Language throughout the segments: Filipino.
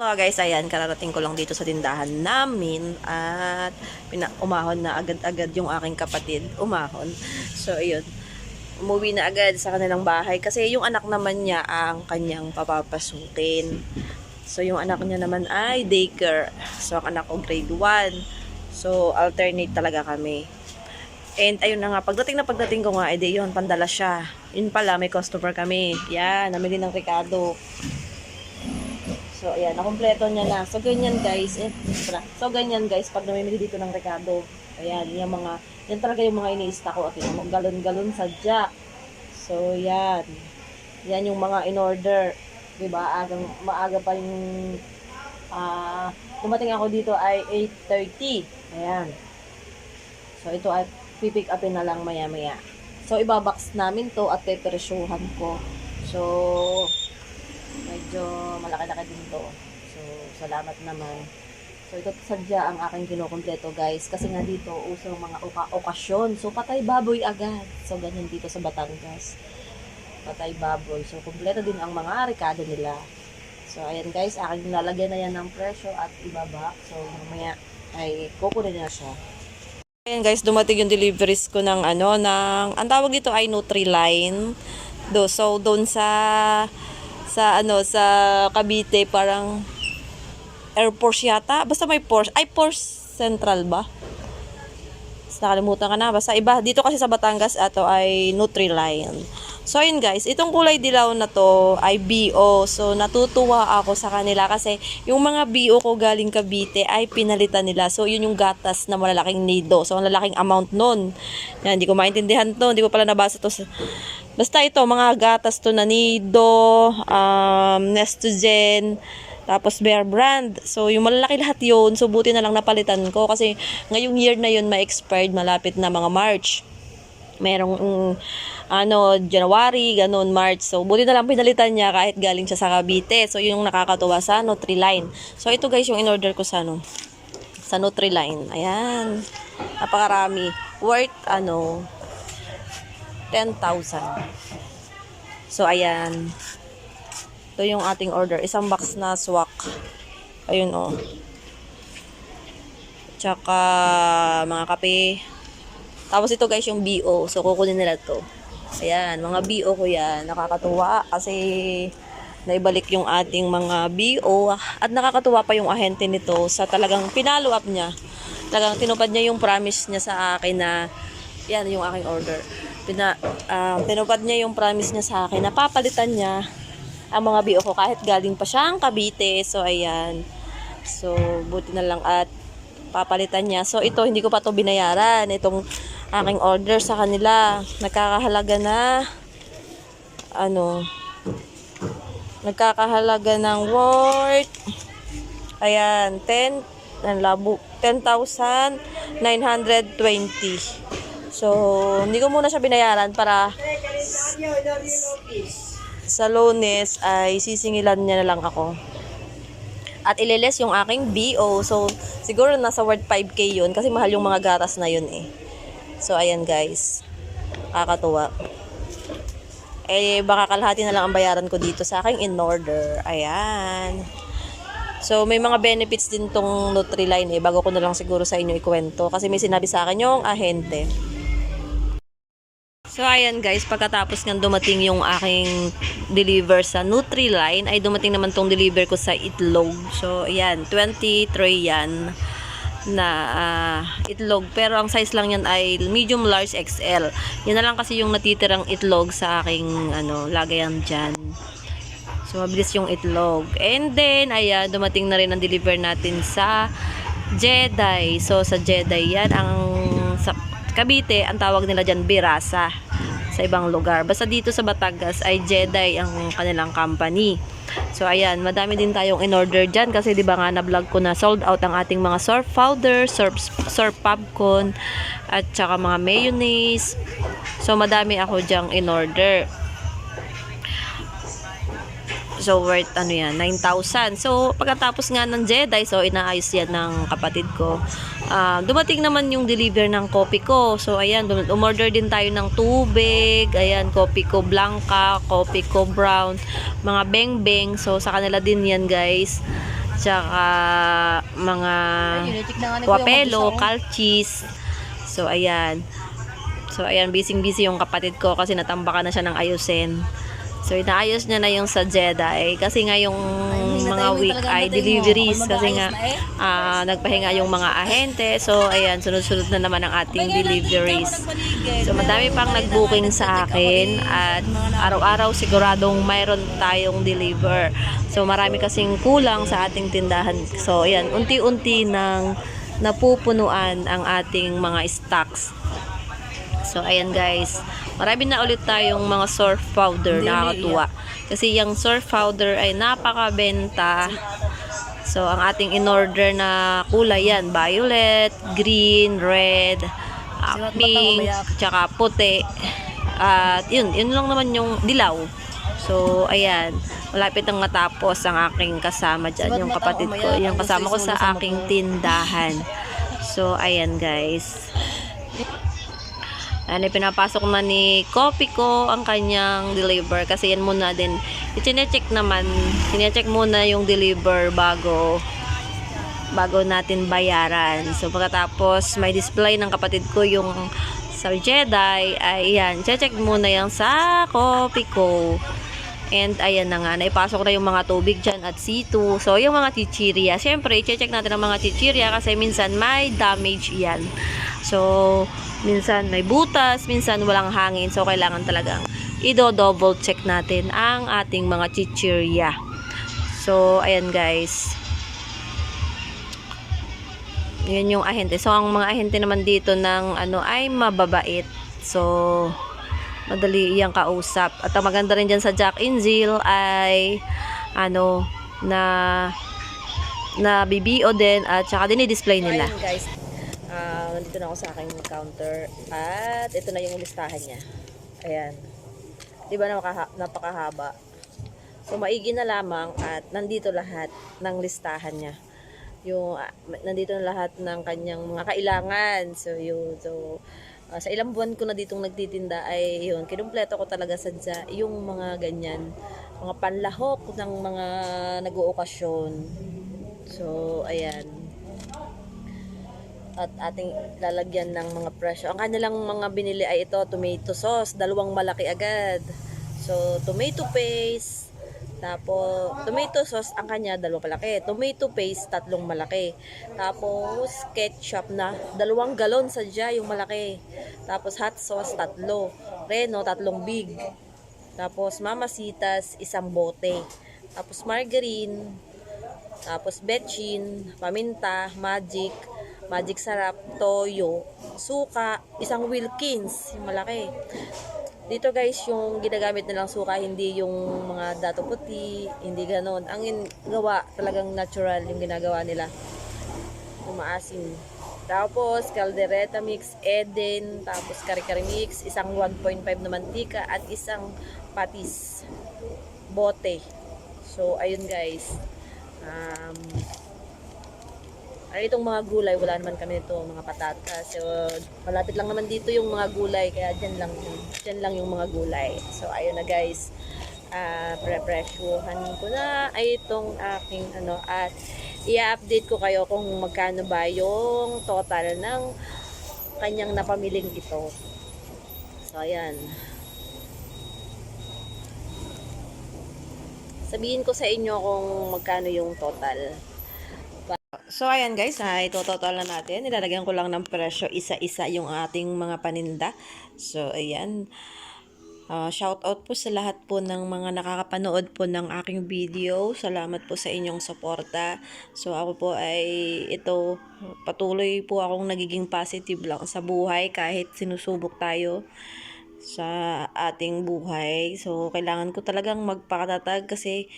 Hello guys, ayan, kararating ko lang dito sa tindahan namin at pina- umahon na agad-agad yung aking kapatid, umahon. So, ayun, umuwi na agad sa kanilang bahay kasi yung anak naman niya ang kanyang papapasukin. So, yung anak niya naman ay daycare. So, ang anak ko grade 1. So, alternate talaga kami. And ayun na nga, pagdating na pagdating ko nga, edi yun, pandala siya. Yun pala, may customer kami. Yan, namili ng Ricardo. So, ayan, nakompleto niya na. So, ganyan guys. Eh. So, ganyan guys, pag namimili dito ng Ricardo, ayan, yung mga, yan talaga yung mga iniista ko. At yung galon-galon sa jack. So, yan. Yan yung mga in-order. Diba? Agang, maaga pa yung, ah, dumating ako dito ay 8.30. Ayan. So, ito ay pipick upin na lang maya-maya. So, ibabox namin to at peperesyuhan ko. So, medyo malaki-laki din to. So, salamat naman. So, ito sadya ang aking kinukumpleto, guys. Kasi nga dito, uso mga oka- okasyon. So, patay baboy agad. So, ganyan dito sa Batangas. Patay baboy. So, kumpleto din ang mga rekado nila. So, ayan guys, aking nilalagyan na yan ng presyo at ibaba. So, mamaya ay kukunin na siya. Ayan guys, dumating yung deliveries ko ng ano, ng, ang tawag dito ay Nutriline. Do, so, doon sa, sa ano, sa Cavite, parang Air Force yata. Basta may Force. Ay, Force Central ba? Basta nakalimutan ka na. Basta iba. Dito kasi sa Batangas, ato ay Nutriline. So, yun guys. Itong kulay dilaw na to ay BO. So, natutuwa ako sa kanila kasi yung mga BO ko galing Cavite ay pinalitan nila. So, yun yung gatas na malalaking nido. So, ang lalaking amount nun. Yan, hindi ko maintindihan to. Hindi ko pala nabasa to. sa- Basta ito, mga gatas to na nido, um, Nestogen, tapos Bear Brand. So, yung malalaki lahat yun. So, buti na lang napalitan ko. Kasi ngayong year na yun, ma-expired. Malapit na mga March. Merong, mm, ano, January, ganun, March. So, buti na lang pinalitan niya kahit galing siya sa Cavite. So, yun yung nakakatuwa sa Nutriline. So, ito guys, yung in-order ko sa, ano, sa Nutriline. Ayan. Napakarami. Worth, ano, 10,000. So, ayan. Ito yung ating order. Isang box na swak. Ayun, oh. Tsaka, mga kape. Tapos ito guys, yung BO. So, kukunin nila to. Ayan, mga BO ko yan. Nakakatuwa kasi naibalik yung ating mga BO. At nakakatuwa pa yung ahente nito sa talagang pinalo up niya. Talagang tinupad niya yung promise niya sa akin na yan yung aking order. Pina, ah, tinupad niya yung promise niya sa akin na papalitan niya ang mga BO ko kahit galing pa siyang Cavite. So, ayan. So, buti na lang at papalitan niya. So, ito, hindi ko pa to binayaran. Itong aking order sa kanila. Nagkakahalaga na, ano, nagkakahalaga ng worth, ayan, 10, ang labo, 10,920. So, hindi ko muna siya binayaran para sa lunes ay sisingilan niya na lang ako. At ililes yung aking BO. So, siguro nasa worth 5K yun kasi mahal yung mga gatas na yun eh. So, ayan guys. Kakatuwa. Eh, baka kalahati na lang ang bayaran ko dito sa aking in-order. Ayan. So, may mga benefits din tong Nutriline eh. Bago ko na lang siguro sa inyo ikwento. Kasi may sinabi sa akin yung ahente. So, ayan guys, pagkatapos ng dumating yung aking deliver sa Nutriline, ay dumating naman tong deliver ko sa itlog. So, ayan, 20 tray yan na ah, itlog. Pero ang size lang yan ay medium, large, XL. Yan na lang kasi yung natitirang itlog sa aking ano, lagayan dyan. So, mabilis yung itlog. And then, ayan, dumating na rin ang deliver natin sa Jedi. So, sa Jedi yan, ang Cavite, ang tawag nila dyan, Birasa sa ibang lugar. Basta dito sa Batangas ay Jedi ang kanilang company. So, ayan, madami din tayong in-order dyan kasi di ba nga na-vlog ko na sold out ang ating mga surf powder, surf, surf popcorn, at saka mga mayonnaise. So, madami ako dyang in-order. So, worth ano yan, 9,000. So, pagkatapos nga ng Jedi, so inaayos yan ng kapatid ko. Ah, dumating naman yung deliver ng kopi ko. So, ayan, umorder din tayo ng tubig. Ayan, kopi ko blanca, kopi ko brown, mga beng-beng. So, sa kanila din yan, guys. tsaka mga wapelo, kalchis. So, ayan. So, ayan, busy-busy yung kapatid ko kasi natambakan na siya ng ayusin. So, inaayos niya na yung sa Jedi. Kasi nga yung mga week ay deliveries. Kasi nga, ah, nagpahinga yung mga ahente. So, ayan, sunod-sunod na naman ang ating deliveries. So, madami pang nag-booking sa akin at araw-araw siguradong mayroon tayong deliver. So, marami kasing kulang sa ating tindahan. So, ayan, unti-unti nang napupunuan ang ating mga stocks. So, ayan guys. Marami na ulit tayong mga surf powder. Nakakatuwa. Kasi yung surf powder ay napakabenta. So, ang ating in-order na kulay yan. Violet, green, red, ah, pink, tsaka puti. At yun, yun lang naman yung dilaw. So, ayan. Malapit ang matapos ang aking kasama dyan. Yung kapatid ko. Yung kasama ko sa aking tindahan. So, ayan guys. Ano, pinapasok na ni Copy ko ang kanyang deliver kasi yan muna din. I-check naman, sinecheck muna yung deliver bago bago natin bayaran. So pagkatapos may display ng kapatid ko yung sa Jedi, ay yan, check muna yung sa Copy ko. And ayan na nga, naipasok na yung mga tubig dyan at C2. So yung mga chichirya, syempre i-check natin ang mga chichirya kasi minsan may damage yan. So, minsan may butas, minsan walang hangin. So, kailangan talagang i-double check natin ang ating mga chichirya. So, ayan guys. Yan yung ahente. So, ang mga ahente naman dito ng ano ay mababait. So, madali iyang kausap. At ang maganda rin dyan sa Jack Inzil ay ano na na BBO din at saka dinidisplay nila. Ayan guys, Ah, nandito na ako sa aking counter at ito na yung listahan niya. Ayan. Di ba napaka, napakahaba? So, maigi na lamang at nandito lahat ng listahan niya. Yung, ah, nandito na lahat ng kanyang mga kailangan. So, yun. So, ah, sa ilang buwan ko na ditong nagtitinda ay yun, kinumpleto ko talaga sadya yung mga ganyan, mga panlahok ng mga nag-ookasyon. So, ayan at ating lalagyan ng mga presyo. Ang kanilang mga binili ay ito, tomato sauce, dalawang malaki agad. So, tomato paste, tapos, tomato sauce, ang kanya, dalawang malaki. Tomato paste, tatlong malaki. Tapos, ketchup na, dalawang galon sadya yung malaki. Tapos, hot sauce, tatlo. Reno, tatlong big. Tapos, mamasitas, isang bote. Tapos, margarine. Tapos, betchin, paminta, magic, magic sarap, toyo, suka, isang Wilkins, yung malaki. Dito guys, yung ginagamit nilang suka, hindi yung mga dato puti, hindi ganon. Ang in- gawa, talagang natural yung ginagawa nila. Yung maasim. Tapos, caldereta mix, Eden, tapos kare-kare mix, isang 1.5 na mantika, at isang patis. Bote. So, ayun guys. Um, ay, itong mga gulay, wala naman kami nito, mga patatas. So, malapit lang naman dito yung mga gulay, kaya dyan lang, dyan lang yung mga gulay. So, ayun na guys. Uh, pre-presyohan ko na ay itong aking ano at i-update ko kayo kung magkano ba yung total ng kanyang napamiling ito. So, ayan. Sabihin ko sa inyo kung magkano yung total. So, ayan guys, ha, ito total na natin. Nilalagyan ko lang ng presyo isa-isa yung ating mga paninda. So, ayan. Uh, shout out po sa lahat po ng mga nakakapanood po ng aking video. Salamat po sa inyong suporta. So, ako po ay ito, patuloy po akong nagiging positive lang sa buhay kahit sinusubok tayo sa ating buhay. So, kailangan ko talagang magpakatatag kasi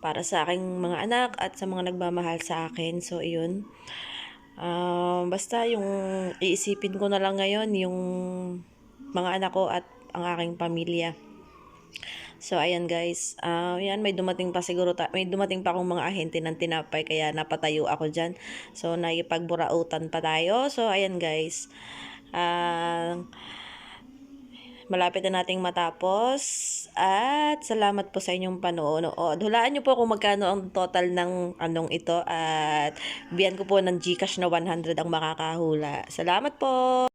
para sa aking mga anak at sa mga nagmamahal sa akin. So, iyon. Uh, basta yung iisipin ko na lang ngayon yung mga anak ko at ang aking pamilya. So, ayan guys. Uh, yan, may dumating pa siguro, ta- may dumating pa akong mga ahente ng tinapay, kaya napatayo ako dyan. So, naipagburautan pa tayo. So, ayan guys. Uh, malapit na nating matapos. At salamat po sa inyong panonood. Hulaan niyo po kung magkano ang total ng anong ito. At biyan ko po ng Gcash na 100 ang makakahula. Salamat po!